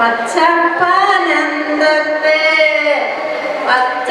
പച്ചപ്പനന്തത്തെ പച്ച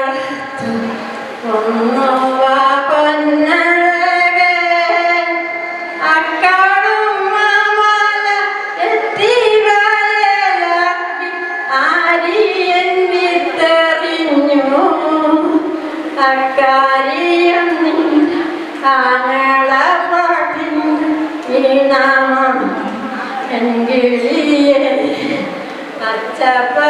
ആനളപ്പാട്ടിൻ ഈ നാമം എങ്കിലേ അച്ചപ്പാ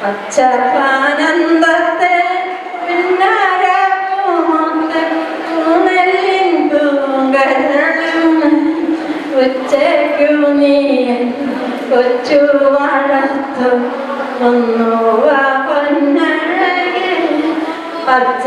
പച്ചപ്പാനന്ദത്തെ ഉച്ചയ്ക്കു നീ കൊച്ചു വളർത്തു ഒന്നു പൊന്നഴകെ പച്ച